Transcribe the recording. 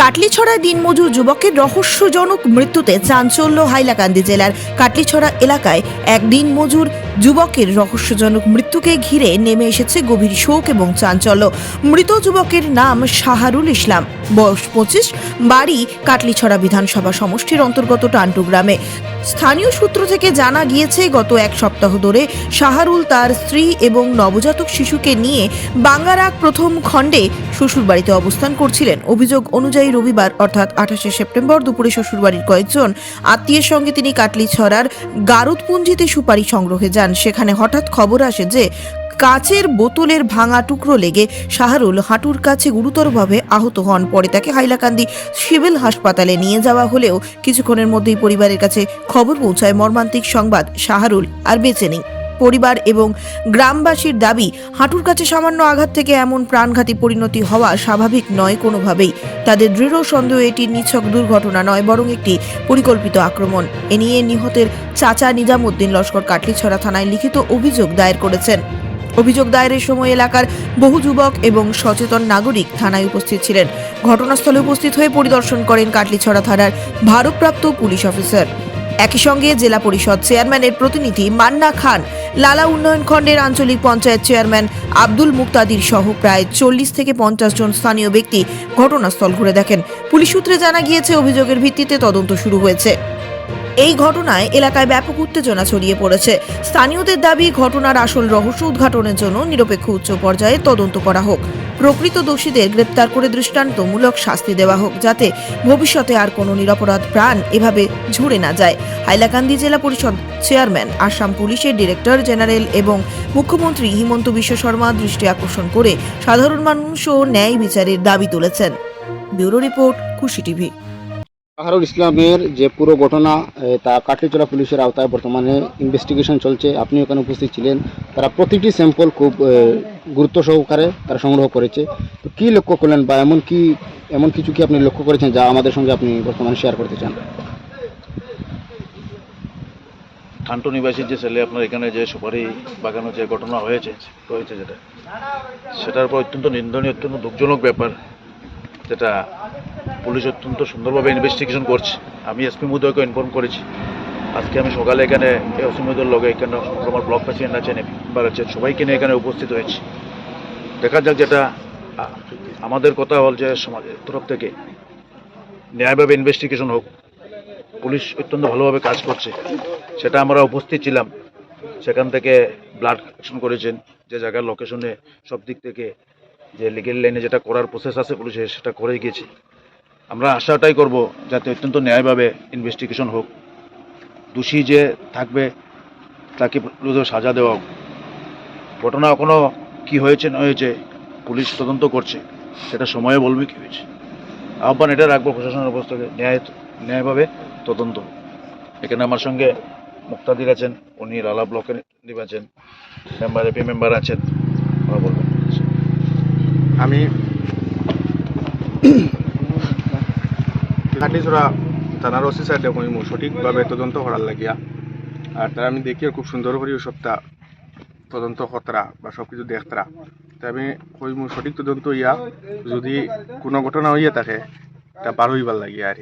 কাটলিছড়ায় দিনমজুর যুবকের রহস্যজনক মৃত্যুতে চাঞ্চল্য হাইলাকান্দি জেলার কাটলিছড়া এলাকায় এক দিনমজুর যুবকের রহস্যজনক মৃত্যুকে ঘিরে নেমে এসেছে গভীর শোক এবং চাঞ্চল্য। মৃত যুবকের নাম শাহারুল ইসলাম। বয়স পঁচিশ, বাড়ি কাটলিছড়া বিধানসভা সমষ্টির অন্তর্গত টান্টু গ্রামে। স্থানীয় সূত্র থেকে জানা গিয়েছে, গত এক সপ্তাহ ধরে শাহারুল তার স্ত্রী এবং নবজাতক শিশুকে নিয়ে বাঙ্গারাক প্রথম খণ্ডে শ্বশুরবাড়িতে অবস্থান করছিলেন। অভিযোগ অনুযায়ী রবিবার, অর্থাৎ আঠাশে সেপ্টেম্বর দুপুরে শ্বশুরবাড়ির কয়েকজন আত্মীয়ের সঙ্গে তিনি কাটলিছড়ার গারুদপুঞ্জিতে সুপারি সংগ্রহে যান। সেখানে হঠাৎ খবর আসে যে কাচের বোতলের ভাঙা টুকরো লেগে শাহরুল হাঁটুর কাছে গুরুতরভাবে আহত হন। পরে তাকে হাইলাকান্দি সিভিল হাসপাতালে নিয়ে যাওয়া হলেও কিছুক্ষণের মধ্যেই পরিবারের কাছে খবর পৌঁছায় মর্মান্তিক সংবাদ শাহরুল আর বেঁচে নেই। পরিবার এবং গ্রামবাসীর দাবি, হাঁটুর কাছে সামান্য আঘাত থেকে এমন প্রাণঘাতী পরিণতি হওয়া স্বাভাবিক নয় কোনোভাবেই। তাদের দৃঢ় সন্দেহ এটি নিছক দুর্ঘটনা নয়, বরং একটি পরিকল্পিত আক্রমণ। এ নিয়ে নিহতের চাচা নিজামুদ্দিন লস্কর কাটলিছড়া থানায় লিখিত অভিযোগ দায়ের করেছেন। অভিযোগ দায়েরের সময় এলাকার বহু যুবক এবং সচেতন নাগরিক থানায় উপস্থিত ছিলেন। ঘটনাস্থলে উপস্থিত হয়ে পরিদর্শন করেন কাটলিছড়া থানার ভারপ্রাপ্ত পুলিশ অফিসার। একই সঙ্গে জেলা পরিষদ চেয়ারম্যানের প্রতিনিধি মান্না খান, লালা উন্নয়ন খণ্ডের আঞ্চলিক পঞ্চায়েত চেয়ারম্যান আব্দুল মুক্তাদির সহ প্রায় চল্লিশ থেকে পঞ্চাশ জন স্থানীয় ব্যক্তি ঘটনাস্থল ঘুরে দেখেন। পুলিশ সূত্রে জানা গিয়েছে, অভিযোগের ভিত্তিতে তদন্ত শুরু হয়েছে। এই ঘটনায় এলাকায় ব্যাপক উত্তেজনা ছড়িয়ে পড়েছে। স্থানীয়দের দাবি, ঘটনার আসল রহস্য উদ্ঘাটনের জন্য নিরপেক্ষ উচ্চ পর্যায়ে তদন্ত করা হোক। প্রকৃত দোষীদের গ্রেপ্তার করে দৃষ্টান্তমূলক শাস্তি দেওয়া হোক যাতে ভবিষ্যতে আর কোনো নিরপরাধ প্রাণ এভাবে ঝরে না যায়। হাইলাকান্দি জেলা পরিষদ চেয়ারম্যান, আসাম পুলিশের ডিরেক্টর জেনারেল এবং মুখ্যমন্ত্রী হিমন্ত বিশ্ব শর্মা দৃষ্টি আকর্ষণ করে সাধারণ মানুষ ও ন্যায় বিচারের দাবি তুলেছেন। Bureau report Khushi TV. পাহারুল ইসলামের যে পুরো ঘটনা তা কাটলিচড়া পুলিশের আওতায় বর্তমানে ইনভেস্টিগেশন চলছে। আপনি ওখানে উপস্থিত ছিলেন। তারা প্রতিটি স্যাম্পল খুব গুরুত্ব সহকারে তারা সংগ্রহ করেছে। তো কী লক্ষ্য করলেন বা এমন কি, এমন কিছু কি আপনি লক্ষ্য করেছেন যা আমাদের সঙ্গে আপনি বর্তমানে শেয়ার করতে চান? ঠান্টু নিবাসীর যে ছেলে আপনার এখানে যে সুপারি বাগানো যে ঘটনা হয়েছে হয়েছে যেটা, সেটার উপর অত্যন্ত নিন্দনীয়, অত্যন্ত দুঃখজনক ব্যাপার, যেটা পুলিশ অত্যন্ত সুন্দরভাবে ইনভেস্টিগেশন করছে। আমি এসপি মহোদয়কে ইনফর্ম করেছি। আজকে আমি সকালে এখানে এসপি মহোদয়ের লগে এখানে আমার ব্লক প্রেসিডেন্ট আছেন মেম্বার আছেন, সবাইকে নিয়ে এখানে উপস্থিত হয়েছি। দেখা যাক যেটা আমাদের কথা হল যে সমাজের তরফ থেকে ন্যায়ভাবে ইনভেস্টিগেশন হোক। পুলিশ অত্যন্ত ভালোভাবে কাজ করছে। সেটা আমরা উপস্থিত ছিলাম। সেখান থেকে ব্লাড কালেকশন করেছেন, যে জায়গার লোকেশনে সব দিক থেকে যে লিগেল লাইনে যেটা করার প্রসেস আছে পুলিশের, সেটা করে গিয়েছি। আমরা আশাটাই করব যাতে অত্যন্ত ন্যায়ভাবে ইনভেস্টিগেশন হোক। দোষী যে থাকবে, তাকে সাজা দেওয়া হোক। ঘটনা এখনও কী হয়েছে, না হয়েছে, পুলিশ তদন্ত করছে। সেটা সময়ে বলবে কী হয়েছে। আহ্বান এটা রাখব প্রশাসনের অবস্থাকে ন্যায়, ন্যায়ভাবে তদন্ত এখানে আমার সঙ্গে মুক্তাদির আছেন, উনি লালা ব্লকের আছেন, মেম্বার, এপি মেম্বার আছেন। আমি কাটিছড়া থানার ওসি সাইডে কইমু সঠিকভাবে তদন্ত করার লাগিয়া। আর তারা আমি দেখি খুব সুন্দর করে সবটা তদন্ত খতরা বা সব কিছু দেখতরা। তাই আমি কইমু সঠিক তদন্ত ইয়া যদি কোনো ঘটনা হইয়া থাকে, তা বার হইবার লাগিয়া আর।